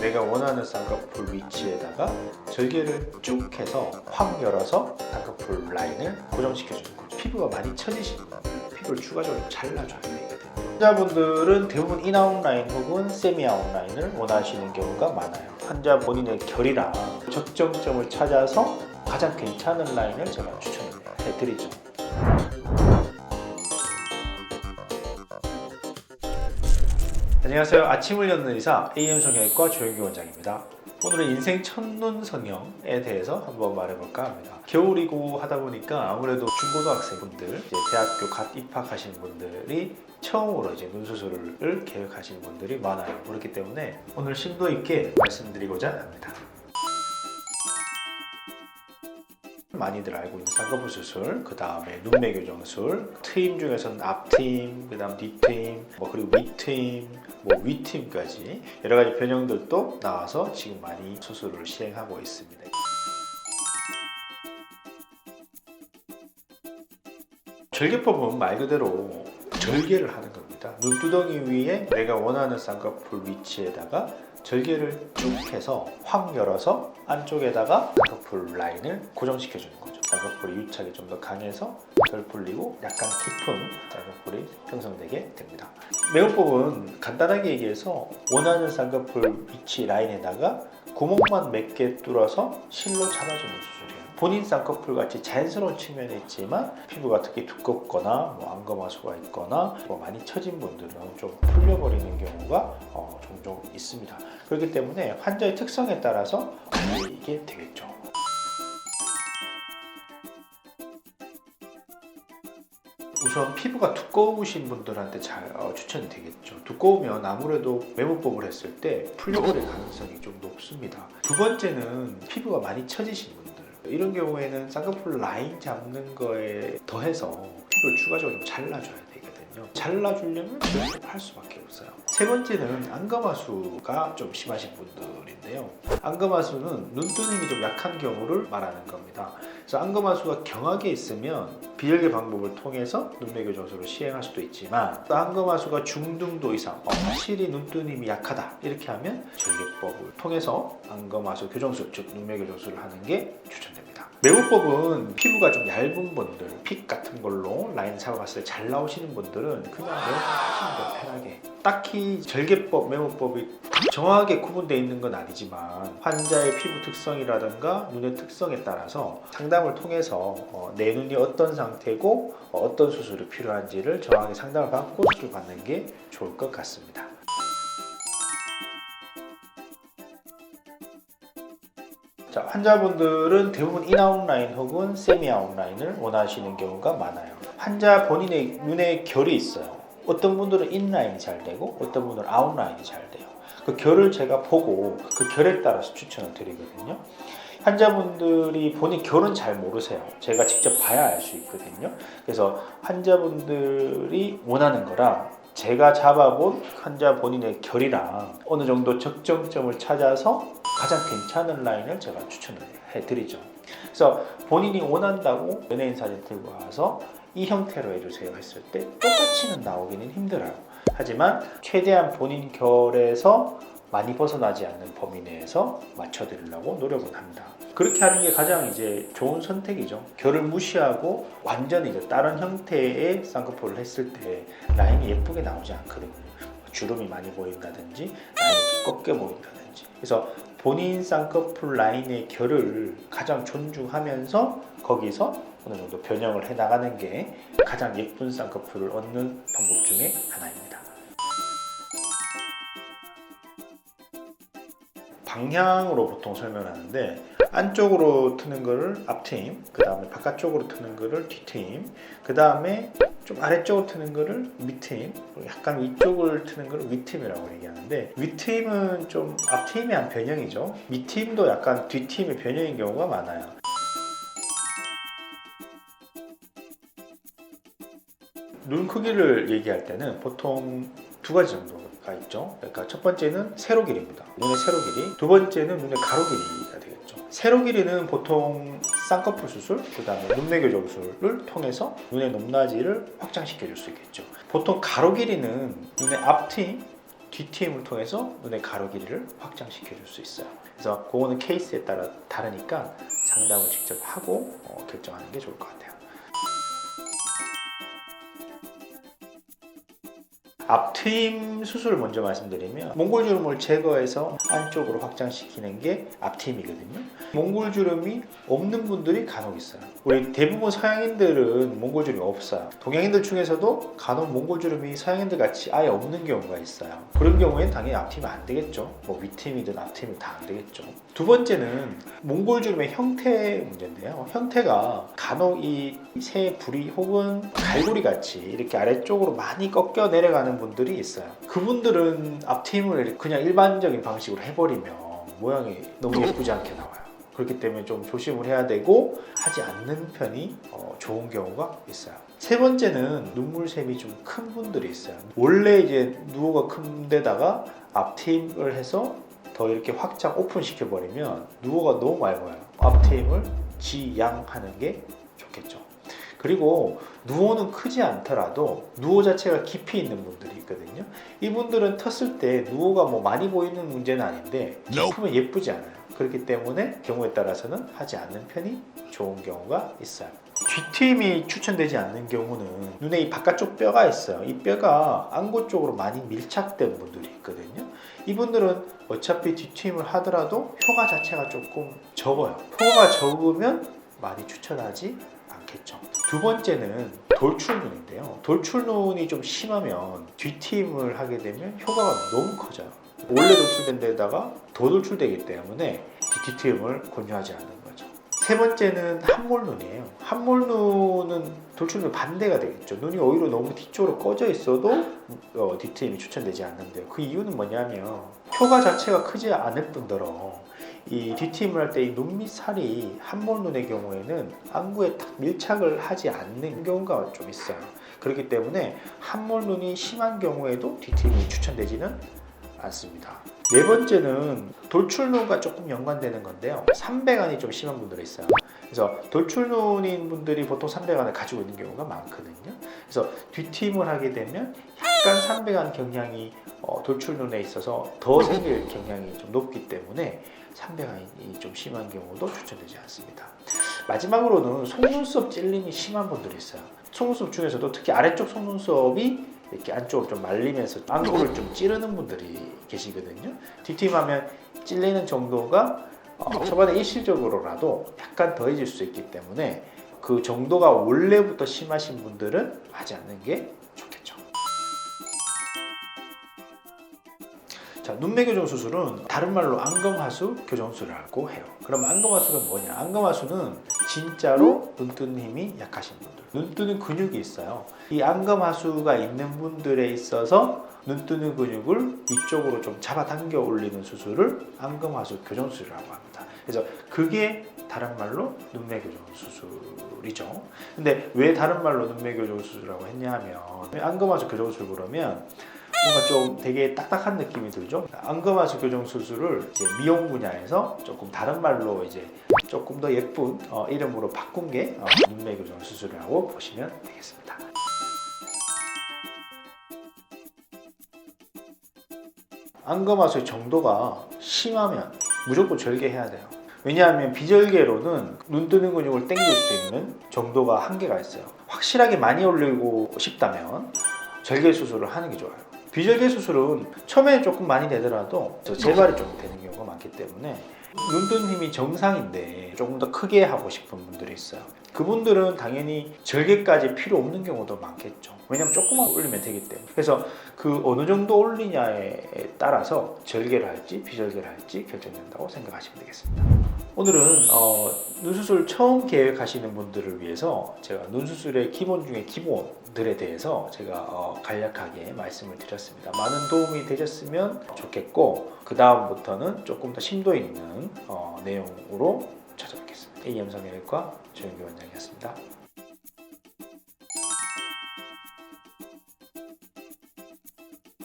내가 원하는 쌍꺼풀 위치에다가 절개를 쭉 해서 확 열어서 쌍꺼풀 라인을 고정시켜 주는 거죠. 피부가 많이 분들 피부를 추가적으로 잘라줘야 되거든요. 환자분들은 대부분 인아웃 라인 혹은 세미 아웃 라인을 원하시는 경우가 많아요. 환자 본인의 결이랑 적정점을 찾아서 가장 괜찮은 라인을 제가 추천해드리죠. 안녕하세요. 아침을 여는 의사 AM 성형외과 조영기 원장입니다. 오늘은 인생 첫눈 성형에 대해서 한번 말해볼까 합니다. 겨울이고 하다 보니까 아무래도 중고등학생분들, 이제 대학교 갓 입학하신 분들이 처음으로 이제 눈 수술을 계획하시는 분들이 많아요. 그렇기 때문에 오늘 심도 있게 말씀드리고자 합니다. 많이들 알고 있는 쌍꺼풀 수술, 그 다음에 눈매 교정술, 트임 중에서는 앞트임, 그 다음 뒤트임, 뭐 그리고 밑트임, 뭐 위트임까지 여러 가지 변형들도 나와서 지금 많이 수술을 시행하고 있습니다. 절개법은 말 그대로 절개를 하는 겁니다. 눈두덩이 위에 내가 원하는 쌍꺼풀 위치에다가 절개를 쭉 해서 확 열어서 안쪽에다가 쌍꺼풀 라인을 고정시켜 주는 거죠. 쌍꺼풀이 유착이 좀 더 강해서 덜 풀리고 약간 깊은 쌍꺼풀이 형성되게 됩니다. 매우법은 간단하게 얘기해서 원하는 쌍꺼풀 위치 라인에다가 구멍만 몇 개 뚫어서 실로 잡아주는 수술이에요. 본인 쌍꺼풀 같이 자연스러운 측면이 있지만 피부가 특히 두껍거나 뭐 안검하수가 있거나 뭐 많이 처진 분들은 좀 풀려버리는 경우가 어, 종종 있습니다. 그렇기 때문에 환자의 특성에 따라서 이게 되겠죠. 우선 피부가 두꺼우신 분들한테 잘 어, 추천이 되겠죠. 두꺼우면 아무래도 메모법을 했을 때 풀려버릴 가능성이 좀 높습니다. 두 번째는 피부가 많이 처지신 분들. 이런 경우에는 쌍꺼풀 라인 잡는 거에 더해서 피부를 추가적으로 좀 잘라줘야 되거든요. 잘라주려면 할 수밖에 없어요. 세 번째는 안검하수가 좀 심하신 분들인데요. 안검하수는 눈두님이 좀 약한 경우를 말하는 겁니다. 그래서 안검하수가 경하게 있으면 비절개 방법을 통해서 눈매 교정술을 시행할 수도 있지만 또 안검하수가 중등도 이상 어, 확실히 눈두님이 약하다 이렇게 하면 절개법을 통해서 안검하수 교정술 즉 눈매 교정술을 하는 게 추천됩니다. 매우법은 피부가 좀 얇은 분들 픽 같은 걸로 라인 잡아봤을 때 잘 나오시는 분들은 그냥 매우법 하시는 거 편하게 딱히 절개법, 메모법이 정확하게 구분되어 있는 건 아니지만 환자의 피부 특성이라든가 눈의 특성에 따라서 상담을 통해서 어, 내 눈이 어떤 상태고 어, 어떤 수술이 필요한지를 정확하게 상담을 받고 수술 받는 게 좋을 것 같습니다. 자, 환자분들은 대부분 인아웃 라인 혹은 세미아웃 라인을 원하시는 경우가 많아요. 환자 본인의 눈에 결이 있어요. 어떤 분들은 인라인이 잘 되고 어떤 분들은 아웃라인이 잘 돼요. 그 결을 제가 보고 그 결에 따라서 추천을 드리거든요. 환자분들이 본인 결은 잘 모르세요. 제가 직접 봐야 알 수 있거든요. 그래서 환자분들이 원하는 거랑 제가 잡아본 환자 본인의 결이랑 어느 정도 적정점을 찾아서 가장 괜찮은 라인을 제가 추천을 해드리죠. 그래서 본인이 원한다고 연예인 사진 들고 와서 이 형태로 해주세요 했을 때 똑같이는 나오기는 힘들어요. 하지만 최대한 본인 결에서 많이 벗어나지 않는 범위 내에서 맞춰드리려고 노력은 합니다. 그렇게 하는 게 가장 이제 좋은 선택이죠. 결을 무시하고 완전히 이제 다른 형태의 쌍꺼풀을 했을 때 라인이 예쁘게 나오지 않거든요. 주름이 많이 보인다든지 라인이 좀 꺾여 보인다든지. 그래서 본인 쌍꺼풀 라인의 결을 가장 존중하면서 거기서 어느 정도 변형을 해 나가는 게 가장 예쁜 쌍꺼풀을 얻는 방법 중에 하나입니다. 방향으로 보통 설명하는데 안쪽으로 트는 거를 앞트임, 그 다음에 바깥쪽으로 트는 거를 뒤트임, 그 다음에 좀 아래쪽으로 트는 거를 밑트임, 약간 위쪽을 트는 거를 윗트임이라고 얘기하는데 윗트임은 좀 앞트임의 한 변형이죠. 밑트임도 약간 뒤트임의 변형인 경우가 많아요. 눈 크기를 얘기할 때는 보통 두 가지 정도가 있죠. 그러니까 첫 번째는 세로 길이입니다. 눈의 세로 길이. 두 번째는 눈의 가로 길이가 되겠죠. 세로 길이는 보통 쌍꺼풀 수술, 그 다음에 눈매 교정술을 통해서 눈의 높낮이를 확장시켜 줄 수 있겠죠. 보통 가로 길이는 눈의 앞트임, 뒤트임을 통해서 눈의 가로 길이를 확장시켜 줄 수 있어요. 그래서 그거는 케이스에 따라 다르니까 상담을 직접 하고 어, 결정하는 게 좋을 것 같아요. 앞트임 수술을 먼저 말씀드리면 몽골 주름을 제거해서 안쪽으로 확장시키는 게 앞트임이거든요. 몽골 주름이 없는 분들이 간혹 있어요. 우리 대부분 서양인들은 몽골주름이 없어요. 동양인들 중에서도 간혹 몽골주름이 서양인들 같이 아예 없는 경우가 있어요. 그런 경우에는 당연히 앞트임이 안 되겠죠. 뭐 윗트임이든 앞트임이 다 안 되겠죠. 두 번째는 몽골주름의 형태 문제인데요. 형태가 간혹 이 새 부리 혹은 갈고리 같이 이렇게 아래쪽으로 많이 꺾여 내려가는 분들이 있어요. 그분들은 앞트임을 그냥 일반적인 방식으로 해버리면 모양이 너무 예쁘지 않게 나와요. 그렇기 때문에 좀 조심을 해야 되고 하지 않는 편이 어, 좋은 경우가 있어요. 세 번째는 눈물샘이 좀 큰 분들이 있어요. 원래 이제 누워가 큰 데다가 앞트임을 해서 더 이렇게 확장 오픈 시켜 버리면 누워가 너무 보여요. 앞트임을 지양하는 게 좋겠죠. 그리고 누워는 크지 않더라도 누워 자체가 깊이 있는 분들이 있거든요. 이분들은 텄을 때 누워가 뭐 많이 보이는 문제는 아닌데 깊으면 예쁘지 않아요. 그렇기 때문에 경우에 따라서는 하지 않는 편이 좋은 경우가 있어요. 뒤트임이 추천되지 않는 경우는 눈에 이 바깥쪽 뼈가 있어요. 이 뼈가 안구 쪽으로 많이 밀착된 분들이 있거든요. 이분들은 어차피 뒤트임을 하더라도 효과 자체가 조금 적어요. 효과가 적으면 많이 추천하지 않겠죠. 두 번째는 돌출눈인데요. 돌출눈이 좀 심하면 뒤트임을 하게 되면 효과가 너무 커져요. 원래 돌출된 데다가 더 돌출되기 때문에 뒤트임을 권유하지 않는 거죠. 세 번째는 함몰눈이에요. 함몰눈은 돌출눈 반대가 되겠죠. 눈이 오히려 너무 뒤쪽으로 꺼져 있어도 어, 뒤트임이 추천되지 않는데요. 그 이유는 뭐냐면 효과 자체가 크지 않을 뿐더러 이 뒤트임을 할 때 이 눈 밑 살이 함몰눈의 경우에는 안구에 딱 밀착을 하지 않는 경우가 좀 있어요. 그렇기 때문에 함몰눈이 심한 경우에도 뒤트임이 추천되지는 않습니다. 네 번째는 돌출눈과 조금 연관되는 건데요. 삼배간이 좀 심한 분들이 있어요. 그래서 돌출눈인 분들이 보통 삼배간을 가지고 있는 경우가 많거든요. 그래서 뒤트임을 하게 되면 약간 삼배간 경향이 어, 돌출눈에 있어서 더 생길 경향이 좀 높기 때문에 삼배간이 좀 심한 경우도 추천되지 않습니다. 마지막으로는 속눈썹 찔림이 심한 분들이 있어요. 속눈썹 중에서도 특히 아래쪽 속눈썹이 이렇게 안쪽으로 좀 말리면서 안구를 좀 찌르는 분들이 계시거든요. 뒤트임하면 찔리는 정도가 어, 초반에 일시적으로라도 약간 더해질 수 있기 때문에 그 정도가 원래부터 심하신 분들은 하지 않는 게 좋겠죠. 자, 눈매 교정 수술은 다른 말로 안검하수 교정술이라고 해요. 그럼 안검하수가 뭐냐? 안검하수는 진짜로 눈 뜨는 힘이 약하신 분들. 눈 뜨는 근육이 있어요. 이 안검하수가 있는 분들에 있어서 눈 뜨는 근육을 위쪽으로 좀 잡아당겨 올리는 수술을 안검하수 교정술이라고 합니다. 그래서 그게 다른 말로 눈매 교정 수술이죠. 근데 왜 다른 말로 눈매 교정 수술이라고 했냐 하면 안검하수 교정술 그러면 뭔가 좀 되게 딱딱한 느낌이 들죠. 안검하수 교정 수술을 미용 분야에서 조금 다른 말로 이제 조금 더 예쁜 어, 이름으로 바꾼 게 어, 눈매 교정 수술이라고 보시면 되겠습니다. 안검하수의 정도가 심하면 무조건 절개해야 돼요. 왜냐하면 비절개로는 눈 뜨는 근육을 당길 수 있는 정도가 한계가 있어요. 확실하게 많이 올리고 싶다면 절개 수술을 하는 게 좋아요. 비절개 수술은 처음에 조금 많이 되더라도 저 재발이 좀 되는 경우가 많기 때문에 눈 뜨는 힘이 정상인데 조금 더 크게 하고 싶은 분들이 있어요. 그분들은 당연히 절개까지 필요 없는 경우도 많겠죠. 왜냐면 조금만 올리면 되기 때문에. 그래서 그 어느 정도 올리냐에 따라서 절개를 할지 비절개를 할지 결정된다고 생각하시면 되겠습니다. 오늘은 어, 눈수술 처음 계획하시는 분들을 위해서 제가 눈수술의 기본 중에 기본들에 대해서 제가 어, 간략하게 말씀을 드렸습니다. 많은 도움이 되셨으면 좋겠고 그 다음부터는 조금 더 심도 있는 어, 내용으로 찾아뵙겠습니다. A염성외과 조영기 원장이었습니다.